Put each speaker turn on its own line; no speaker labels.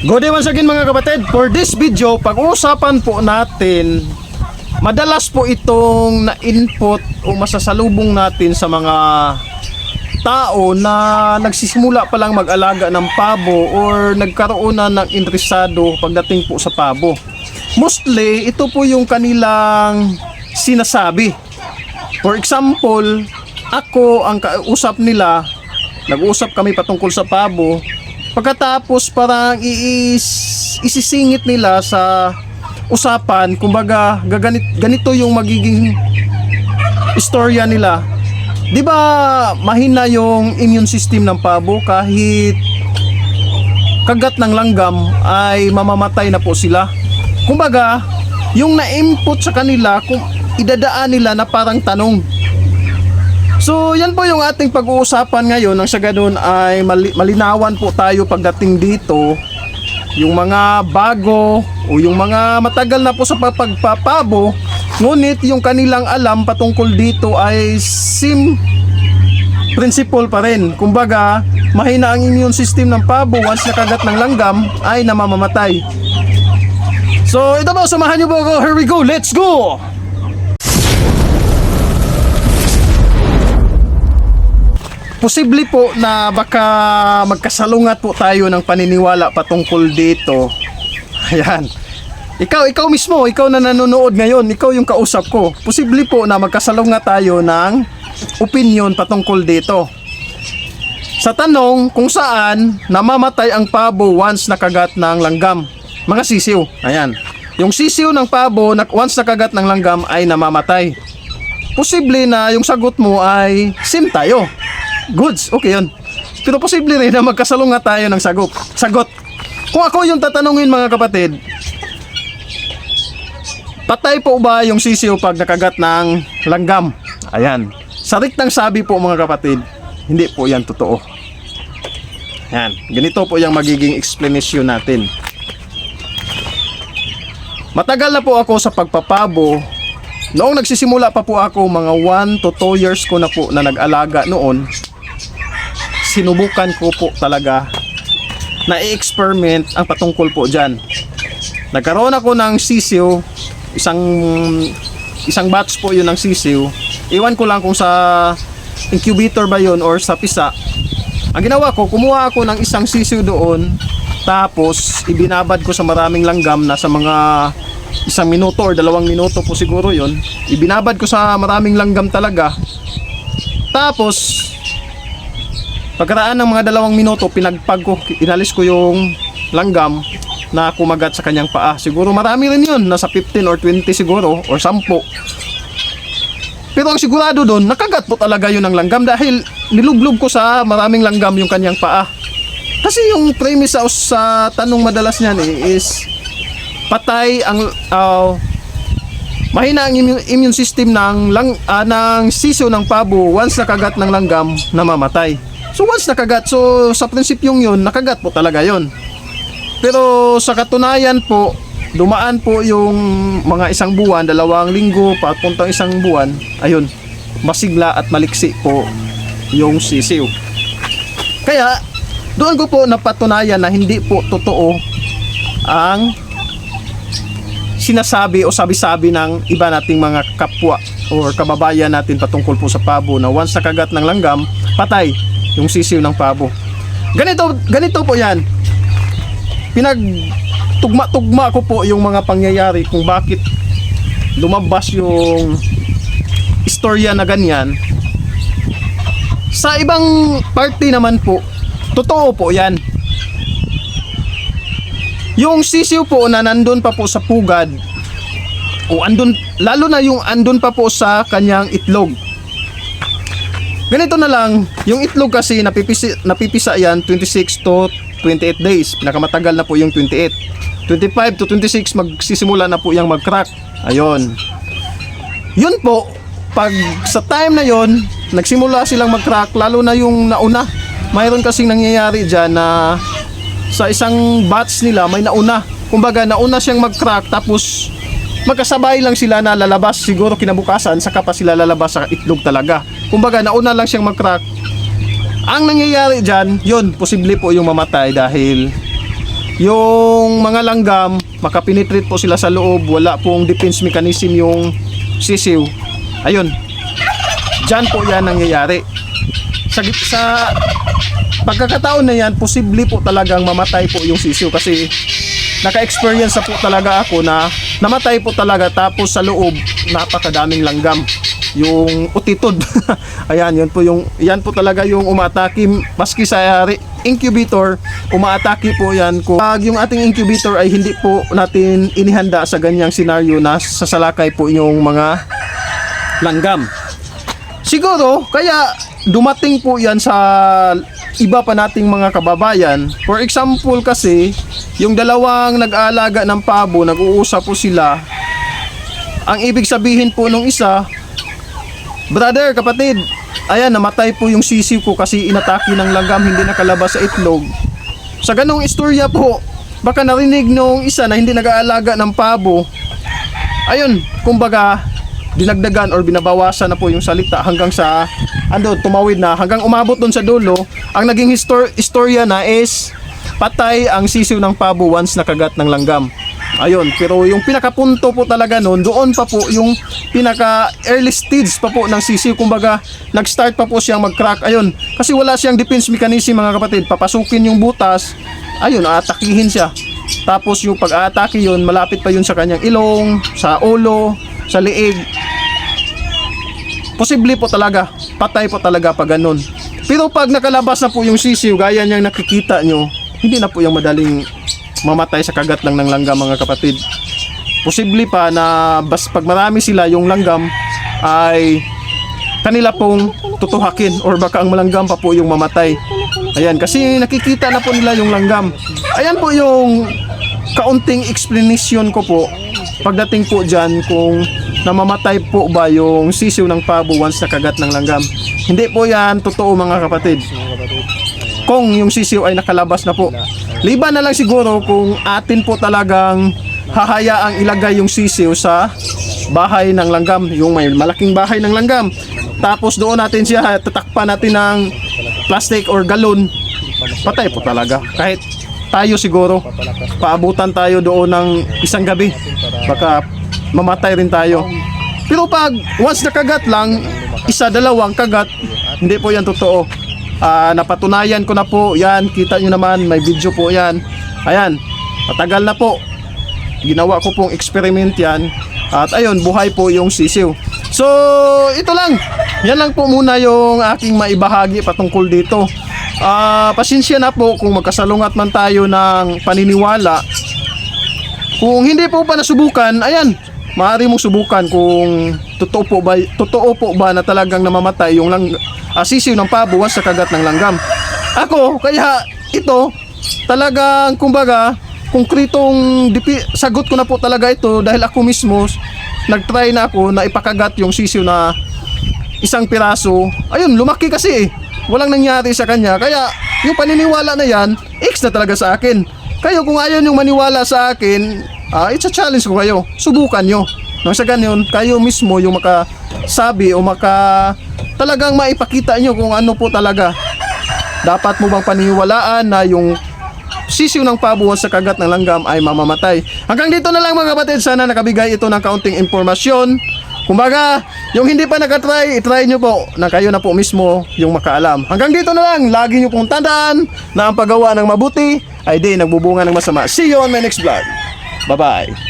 Good day once again mga kapatid. For this video, pag-uusapan po natin madalas po itong na-input o masasalubong natin sa mga tao na nagsisimula pa lang mag-alaga ng pabo or nagkaroon na ng interesado pagdating po sa pabo. Mostly, ito po yung kanilang sinasabi. For example, ako ang kausap nila, nag-usap kami patungkol sa pabo, pagkatapos parang iis, isisingit nila sa usapan, kumbaga gaganit, ganito yung magiging istorya nila. 'Di ba mahina yung immune system ng pabo kahit kagat ng langgam ay mamamatay na po sila. Kumbaga, yung na-input sa kanila, kung idadaan nila na parang tanong. So, yan po yung ating pag-uusapan ngayon. Nang sa ganun ay mali- malinawan po tayo pagdating dito. Yung mga bago o yung mga matagal na po sa pagpapabo. Ngunit yung kanilang alam patungkol dito ay sim principle pa rin. Kumbaga, mahina ang immune system ng pabo once nakagat ng langgam ay namamamatay. So, ito po, samahan niyo po ako. Here we go. Let's go! Posible po na baka magkasalungat po tayo ng paniniwala patungkol dito. Ayan. Ikaw, ikaw mismo, ikaw na nanonood ngayon, ikaw yung kausap ko. Posible po na magkasalungat tayo ng opinion patungkol dito. Sa tanong kung saan namamatay ang pabo once nakagat ng langgam. Mga sisiw. Ayan. Yung sisiw ng pabo na once nakagat ng langgam ay namamatay. Posible na yung sagot mo ay sim tayo. Goods, okay yun. Pero posible rin na magkasalungat tayo ng sagot. Sagot. Kung ako yung tatanungin mga kapatid, patay po ba yung sisiw pag nakagat ng langgam? Ayan. Sa riktang sabi po mga kapatid, hindi po yan totoo. Ayan. Ganito po yung magiging explanation natin. Matagal na po ako sa pagpapabo. Noong nagsisimula pa po ako, mga 1 to 2 years ko na po na nag-alaga noon, sinubukan ko po talaga na i-experiment ang patungkol po dyan. Nagkaroon ako ng sisiw, isang isang batch po yun ng sisiw. Iwan ko lang kung sa incubator ba yun or sa pisa. Ang ginawa ko, kumuha ako ng isang sisiw doon, tapos ibinabad ko sa maraming langgam na sa mga isang minuto or dalawang minuto po siguro yon ibinabad ko sa maraming langgam talaga tapos Pagkaraan ng mga dalawang minuto, pinagpag ko, inalis ko yung langgam na kumagat sa kanyang paa. Siguro marami rin yun, nasa 15 or 20 siguro, or 10. Pero ang sigurado doon, nakagat po talaga yun ng langgam dahil nilublob ko sa maraming langgam yung kanyang paa. Kasi yung premise sa, sa tanong madalas niyan eh, is patay ang ah, mahina ang immune, system ng lang ah, ng siso ng pabo once nakagat ng langgam namamatay. So once nakagat, so sa prinsipyong yun, nakagat po talaga yun. Pero sa katunayan po, dumaan po yung mga isang buwan, dalawang linggo, papuntang isang buwan, ayun, masigla at maliksi po yung sisiw. Kaya, doon ko po napatunayan na hindi po totoo ang sinasabi o sabi-sabi ng iba nating mga kapwa or kababayan natin patungkol po sa pabo na once nakagat ng langgam, patay yung sisiw ng pabo. Ganito, ganito po yan. Pinag tugma-tugma ko po yung mga pangyayari kung bakit lumabas yung istorya na ganyan. Sa ibang party naman po, totoo po yan. Yung sisiw po na nandun pa po sa pugad, o andun, lalo na yung andun pa po sa kanyang itlog. Ganito na lang, yung itlog kasi napipisi, napipisa yan 26 to 28 days. Pinakamatagal na po yung 28. 25 to 26 magsisimula na po yung mag-crack. Ayun. Yun po, pag sa time na yon nagsimula silang mag-crack, lalo na yung nauna. Mayroon kasing nangyayari dyan na sa isang batch nila may nauna. Kumbaga nauna siyang mag-crack tapos magkasabay lang sila na lalabas siguro kinabukasan saka pa sila lalabas sa itlog talaga. Kumbaga nauna lang siyang mag-crack. Ang nangyayari dyan, yun, posible po yung mamatay dahil yung mga langgam, makapenetrate po sila sa loob, wala pong defense mechanism yung sisiw. Ayun. Diyan po yan nangyayari. Sa, sa pagkakataon na yan, posible po talagang mamatay po yung sisiw kasi naka-experience na po talaga ako na namatay po talaga tapos sa loob napakadaming langgam. Yung utitod. Ayan yun po yung yan po talaga yung umatake. Maski sa incubator umaatake po yan. Kung yung ating incubator ay hindi po natin inihanda sa ganyang senaryo na sasalakay po yung mga langgam. Siguro, kaya dumating po yan sa iba pa nating mga kababayan. For example kasi, yung dalawang nag-aalaga ng pabo, nag-uusap po sila. Ang ibig sabihin po nung isa, Brother, kapatid, ayan, namatay po yung sisiw ko kasi inatake ng langgam, hindi nakalabas sa itlog. Sa ganong istorya po, baka narinig nung isa na hindi nag-aalaga ng pabo, ayun, kumbaga, dinagdagan or binabawasan na po yung salita hanggang sa ando tumawid na hanggang umabot doon sa dulo ang naging histor- istorya na is patay ang sisiw ng pabo once nakagat ng langgam. Ayun pero yung pinakapunto po talaga noon doon pa po yung pinaka early stage pa po ng sisiw. Kumbaga nag-start pa po siyang mag-crack. Ayun kasi wala siyang defense mechanism mga kapatid. Papasukin yung butas. Ayun aatakihin siya. Tapos yung pag-aatake yun malapit pa yun sa kanyang ilong sa ulo sa liig posible po talaga. Patay po talaga pag ganun. Pero pag nakalabas na po yung sisiw gaya niyang nakikita nyo hindi na po yung madaling mamatay sa kagat lang ng langgam mga kapatid posible pa na bas pag marami sila yung langgam ay kanila pong tutuhakin or baka ang malanggam pa po yung mamatay ayan kasi nakikita na po nila yung langgam ayan po yung kaunting explanation ko po pagdating po dyan kung namamatay po ba yung sisiw ng pabo once nakagat ng langgam. Hindi po yan totoo mga kapatid. Kung yung sisiw ay nakalabas na po. Liban na lang siguro kung atin po talagang hahayaang ilagay yung sisiw sa bahay ng langgam. Yung may malaking bahay ng langgam. Tapos doon natin siya tatakpan natin ng plastic or galon. Patay po talaga. Kahit tayo siguro paabutan tayo doon ng isang gabi baka mamatay rin tayo pero pag once nakagat lang isa dalawang kagat hindi po yan totoo Ah, napatunayan ko na po yan. Kita nyo naman may video po yan. Ayan matagal na po. Ginawa ko pong experiment yan. At ayun buhay po yung sisiw. So ito lang. Yan lang po muna yung aking maibahagi patungkol dito. Ah, pasensya na po kung magkasalungat man tayo ng paniniwala. Kung hindi po pa nasubukan ayan maaari mong subukan kung totoo po ba totoo po ba na talagang namamatay yung lang sisiw ng once sa kagat ng langgam. Ako kaya ito talagang kumbaga konkretong dipi, sagot ko na po talaga ito dahil ako mismo nagtry na ako na ipakagat yung sisiw na isang piraso. Ayun lumaki kasi eh. Walang nangyari sa kanya. Kaya yung paniniwala na yan X na talaga sa akin. Kayo kung ayaw yung maniwala sa akin ah, it's a challenge ko kayo subukan nyo nang sa ganyan kayo mismo yung makasabi o maka talagang maipakita nyo kung ano po talaga dapat mo bang paniniwalaan na yung sisiw ng pabo sa kagat ng langgam ay mamamatay. Hanggang dito na lang mga kapatid, sana nakabigay ito ng kaunting impormasyon. Kumbaga, yung hindi pa nakatry, itry nyo po na kayo na po mismo yung makaalam. Hanggang dito na lang, lagi nyo pong tandaan na ang paggawa ng mabuti ay di nagbubunga ng masama. See you on my next vlog. Bye-bye.